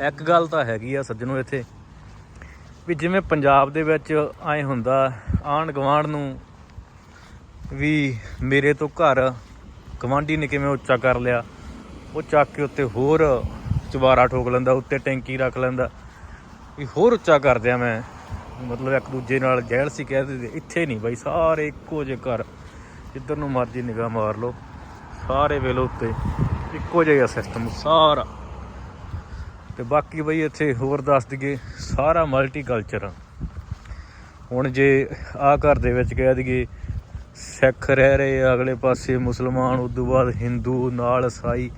ਇੱਕ ਗੱਲ ਤਾਂ ਹੈਗੀ ਆ ਸੱਜਣੋ ਇੱਥੇ, ਵੀ ਜਿਵੇਂ ਪੰਜਾਬ ਦੇ ਵਿੱਚ ਐ ਹੁੰਦਾ, ਆਂਢ ਗੁਆਂਢ ਨੂੰ ਵੀ ਮੇਰੇ ਤੋਂ ਘਰ ਗਵਾਂਢੀ ਨੇ ਕਿਵੇਂ ਉੱਚਾ ਕਰ ਲਿਆ, ਉਹ ਚੱਕ ਕੇ ਉੱਤੇ ਹੋਰ ਚਵਾਰਾ ਠੋਕ ਲੈਂਦਾ, ਉੱਤੇ ਟੈਂਕੀ ਰੱਖ ਲੈਂਦਾ, ਵੀ ਹੋਰ ਉੱਚਾ ਕਰ ਦਿਆਂ ਮੈਂ। ਮਤਲਬ ਇੱਕ ਦੂਜੇ ਨਾਲ ਜੈਲਸੀ ਕਹਿ ਦਿੰਦੇ, ਇੱਥੇ ਨਹੀਂ ਬਾਈ, ਸਾਰੇ ਇੱਕੋ ਜਿਹੇ ਘਰ, ਜਿੱਧਰ ਨੂੰ ਮਰਜ਼ੀ ਨਿਗਾਹ ਮਾਰ ਲਓ, ਸਾਰੇ ਵੇਲੇ ਉੱਤੇ ਇੱਕੋ ਜਿਹਾ ਸਿਸਟਮ ਸਾਰਾ। ਤੇ ਬਾਕੀ ਬਈ ਇੱਥੇ ਹੋਰ ਦੱਸ ਦਈਏ, ਸਾਰਾ ਮਲਟੀਕਲਚਰ ਹੁਣ ਜੇ ਆ ਘਰ ਦੇ ਵਿੱਚ ਕਹਿ ਦਈਏ, ਸਿੱਖ ਰਹਿ ਰਹੇ ਆ ਅਗਲੇ ਪਾਸੇ, ਮੁਸਲਮਾਨ, ਉਦੋਂ ਬਾਅਦ ਹਿੰਦੂ, ਨਾਲ ਈਸਾਈ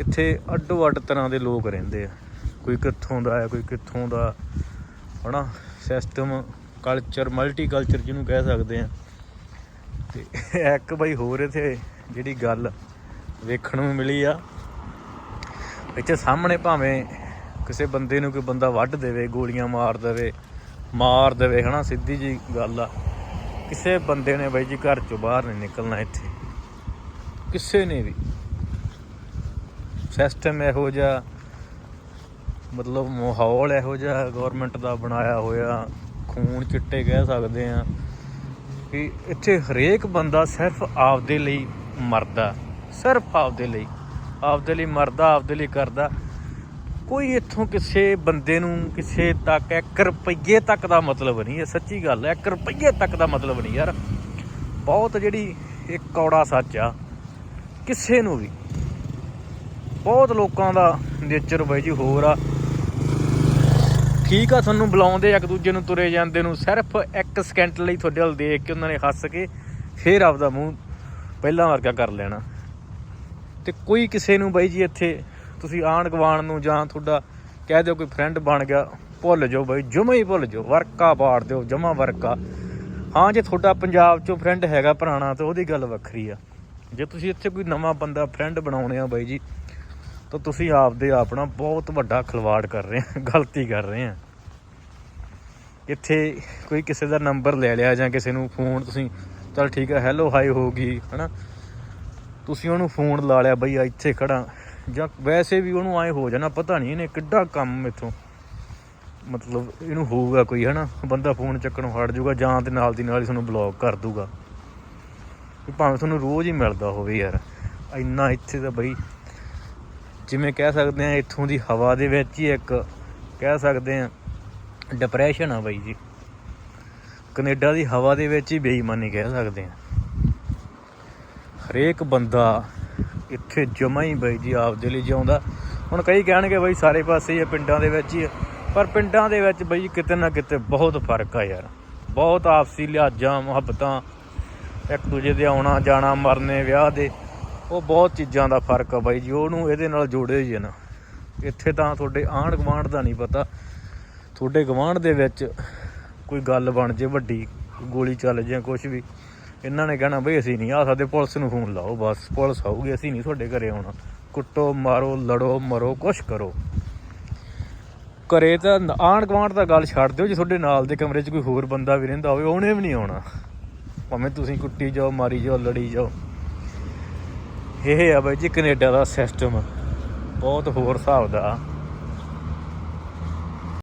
ਇੱਥੇ ਅੱਡੋ ਅੱਡ ਤਰ੍ਹਾਂ ਦੇ ਲੋਕ ਰਹਿੰਦੇ ਆ। ਕੋਈ ਕਿੱਥੋਂ ਦਾ ਹੈ, ਕੋਈ ਕਿੱਥੋਂ ਦਾ, ਹਨਾ? ਸਿਸਟਮ ਕਲਚਰ ਮਲਟੀਕਲਚਰ ਜਿਹਨੂੰ ਕਹਿ ਸਕਦੇ ਆ। ਤੇ ਇੱਕ ਬਈ ਹੋਰ ਇੱਥੇ ਜਿਹੜੀ ਗੱਲ ਵੇਖਣ ਨੂੰ ਮਿਲੀ ਆ। ਇੱਥੇ ਸਾਹਮਣੇ ਭਾਵੇਂ ਕਿਸੇ ਬੰਦੇ ਨੂੰ ਕੋਈ ਬੰਦਾ ਵੱਢ ਦੇਵੇ, ਗੋਲੀਆਂ ਮਾਰ ਦੇਵੇ ਮਾਰ ਦੇਵੇ, ਹਨਾ, ਸਿੱਧੀ ਜੀ ਗੱਲ ਆ। ਕਿਸੇ ਬੰਦੇ ਨੇ ਬਾਈ ਜੀ ਘਰ ਚੋਂ ਬਾਹਰ ਨਹੀਂ ਨਿਕਲਣਾ ਇੱਥੇ। ਕਿਸੇ ਨੇ ਵੀ। ਸਿਸਟਮ ਇਹੋ ਜਿਹਾ, ਮਤਲਬ ਮਾਹੌਲ ਇਹੋ ਜਿਹਾ ਗਵਰਨਮੈਂਟ ਦਾ ਬਣਾਇਆ ਹੋਇਆ, ਖੂਨ ਚਿੱਟੇ ਕਹਿ ਸਕਦੇ ਆ, ਕਿ ਇੱਥੇ ਹਰੇਕ ਬੰਦਾ ਸਿਰਫ ਆਪਦੇ ਲਈ ਮਰਦਾ, ਸਿਰਫ ਆਪਦੇ ਲਈ। ਆਪਦੇ ਲਈ ਮਰਦਾ, ਆਪਦੇ ਲਈ ਕਰਦਾ। ਕੋਈ ਇੱਥੋਂ ਕਿਸੇ ਬੰਦੇ ਨੂੰ ਕਿਸੇ ਤੱਕ 1 ਰੁਪਈਏ ਤੱਕ ਦਾ ਮਤਲਬ ਨਹੀਂ ਹੈ ਸੱਚੀ ਗੱਲ ਹੈ 1 ਰੁਪਈਏ ਤੱਕ ਦਾ ਮਤਲਬ ਨਹੀਂ ਯਾਰ। ਬਹੁਤ ਜਿਹੜੀ ਇੱਕ ਕੌੜਾ ਸੱਚ ਆ, ਕਿਸੇ ਨੂੰ ਵੀ। ਬਹੁਤ ਲੋਕਾਂ ਦਾ ਨੇਚਰ ਬਾਈ ਜੀ ਹੋਰ ਆ। ਠੀਕ ਆ, ਤੁਹਾਨੂੰ ਬੁਲਾਉਂਦੇ ਇੱਕ ਦੂਜੇ ਨੂੰ ਤੁਰੇ ਜਾਂਦੇ ਨੂੰ, ਸਿਰਫ ਇੱਕ ਸਕਿੰਟ ਲਈ ਤੁਹਾਡੇ ਵੱਲ ਦੇਖ ਕੇ ਉਹਨਾਂ ਨੇ ਹੱਸ ਕੇ ਫੇਰ ਆਪਦਾ ਮੂੰਹ ਪਹਿਲਾਂ ਵਰਗਾ ਕਰ ਲੈਣਾ। ਤੇ ਕੋਈ ਕਿਸੇ ਨੂੰ ਬਾਈ ਜੀ ਇੱਥੇ ਤੁਸੀਂ ਆਣ ਗਵਾਣ ਨੂੰ ਜਾਂ ਤੁਹਾਡਾ ਕਹਿ ਦਿਓ ਕੋਈ ਫਰੈਂਡ ਬਣ ਗਿਆ, ਭੁੱਲ ਜਾਓ ਬਾਈ, ਜਮਾ ਹੀ ਭੁੱਲ ਜਾਓ, ਵਰਕਾ ਪਾੜ ਦਿਓ, ਜਮਾ ਵਰਕਾ। ਹਾਂ, ਜੇ ਤੁਹਾਡਾ ਪੰਜਾਬ ਚੋਂ ਫਰੈਂਡ ਹੈਗਾ ਪੁਰਾਣਾ, ਤਾਂ ਉਹਦੀ ਗੱਲ ਵੱਖਰੀ ਆ। ਜੇ ਤੁਸੀਂ ਇੱਥੇ ਕੋਈ ਨਵਾਂ ਬੰਦਾ ਫਰੈਂਡ ਬਣਾਉਣੇ ਆ ਬਾਈ ਜੀ, ਤਾਂ ਤੁਸੀਂ ਆਪਦੇ ਆਪਣਾ ਬਹੁਤ ਵੱਡਾ ਖਿਲਵਾੜ ਕਰ ਰਹੇ ਆ, ਗਲਤੀ ਕਰ ਰਹੇ ਆ। ਇੱਥੇ ਕੋਈ ਕਿਸੇ ਦਾ ਨੰਬਰ ਲੈ ਲਿਆ ਜਾਂ ਕਿਸੇ ਨੂੰ ਫੋਨ ਤੁਸੀਂ ਚਲ ਠੀਕ ਹੈ ਹੈਲੋ ਹਾਈ ਹੋ ਗਈ, ਹਨਾ? ਤੁਸੀਂ ਉਹਨੂੰ ਫੋਨ ਲਾ ਲਿਆ ਬਈ ਇੱਥੇ ਖੜਾ। ਜਾਂ ਵੈਸੇ ਵੀ ਉਹਨੂੰ ਐ ਹੋ ਜਾਣਾ, ਪਤਾ ਨਹੀਂ ਇਹਨੇ ਕਿੱਡਾ ਕੰਮ ਇਥੋਂ। ਮਤਲਬ ਇਹਨੂੰ ਹੋਊਗਾ ਕੋਈ, ਹਨਾ? ਬੰਦਾ ਫੋਨ ਚੱਕਣੋਂ ਹਟ ਜਾਊਗਾ, ਜਾਂ ਤੇ ਨਾਲ ਦੀ ਨਾਲ ਹੀ ਤੁਹਾਨੂੰ ਬਲੌਕ ਕਰ ਦੂਗਾ ਵੀ ਭਾਵੇਂ ਤੁਹਾਨੂੰ ਰੋਜ਼ ਹੀ ਮਿਲਦਾ ਹੋਵੇ ਯਾਰ। ਇੰਨਾ ਇੱਥੇ ਤਾਂ ਬਈ, ਜਿਵੇਂ ਕਹਿ ਸਕਦੇ ਆ ਇੱਥੋਂ ਦੀ ਹਵਾ ਦੇ ਵਿੱਚ ਹੀ ਇੱਕ, ਕਹਿ ਸਕਦੇ ਆ ਡਿਪਰੈਸ਼ਨ ਆ ਬਾਈ ਜੀ। ਕੈਨੇਡਾ ਦੀ ਹਵਾ ਦੇ ਵਿੱਚ ਹੀ ਬੇਈਮਾਨੀ ਕਹਿ ਸਕਦੇ ਆ ਹਰੇਕ ਬੰਦਾ ਇੱਥੇ ਜਮਾ ਹੀ ਬਾਈ ਜੀ ਆਪਦੇ ਲਈ ਜਿਉਂਦਾ। ਹੁਣ ਕਈ ਕਹਿਣਗੇ ਬਾਈ ਸਾਰੇ ਪਾਸੇ ਹੀ ਆ, ਪਿੰਡਾਂ ਦੇ ਵਿੱਚ ਹੀ ਆ। ਪਰ ਪਿੰਡਾਂ ਦੇ ਵਿੱਚ ਬਾਈ ਕਿਤੇ ਨਾ ਕਿਤੇ ਬਹੁਤ ਫ਼ਰਕ ਆ ਯਾਰ। ਬਹੁਤ ਆਪਸੀ ਲਿਹਾਜ਼ਾਂ, ਮੁਹੱਬਤਾਂ, ਇੱਕ ਦੂਜੇ ਦੇ ਆਉਣਾ, ਜਾਣਾ, ਮਰਨੇ, ਵਿਆਹ ਦੇ, ਉਹ ਬਹੁਤ ਚੀਜ਼ਾਂ ਦਾ ਫ਼ਰਕ ਆ ਬਾਈ ਜੀ। ਉਹਨੂੰ ਇਹਦੇ ਨਾਲ ਜੋੜਿਓ ਹੀ ਆ ਨਾ। ਇੱਥੇ ਤਾਂ ਤੁਹਾਡੇ ਆਂਢ ਗੁਆਂਢ ਦਾ ਨਹੀਂ ਪਤਾ। ਤੁਹਾਡੇ ਗੁਆਂਢ ਦੇ ਵਿੱਚ ਕੋਈ ਗੱਲ ਬਣ ਜੇ ਵੱਡੀ ਗੋਲੀ ਚੱਲ ਜੇ ਕੁਝ ਵੀ। ਇਹਨਾਂ ਨੇ ਕਹਿਣਾ ਬਈ ਅਸੀਂ ਨਹੀਂ ਆ ਸਕਦੇ ਪੁਲਿਸ ਨੂੰ ਫੋਨ ਲਾਓ, ਬਸ ਪੁਲਿਸ ਆਊਗੀ, ਅਸੀਂ ਨਹੀਂ ਤੁਹਾਡੇ ਘਰੇ ਆਉਣਾ। ਕੁੱਟੋ, ਮਾਰੋ, ਲੜੋ, ਮਰੋ, ਕੁਛ ਕਰੋ। ਘਰੇ ਤਾਂ ਆਂਢ ਗੁਆਂਢ ਦਾ ਗੱਲ ਛੱਡ ਦਿਓ, ਜੇ ਤੁਹਾਡੇ ਨਾਲ ਦੇ ਕਮਰੇ 'ਚ ਕੋਈ ਹੋਰ ਬੰਦਾ ਵੀ ਰਹਿੰਦਾ ਹੋਵੇ, ਉਹਨੇ ਵੀ ਨਹੀਂ ਆਉਣਾ। ਭਾਵੇਂ ਤੁਸੀਂ ਕੁੱਟੀ ਜਾਓ, ਮਾਰੀ ਜਾਓ, ਲੜੀ ਜਾਓ। ਇਹ ਆ ਬਾਈ ਜੀ ਕੈਨੇਡਾ ਦਾ ਸਿਸਟਮ ਬਹੁਤ ਹੋਰ ਹਿਸਾਬ ਦਾ।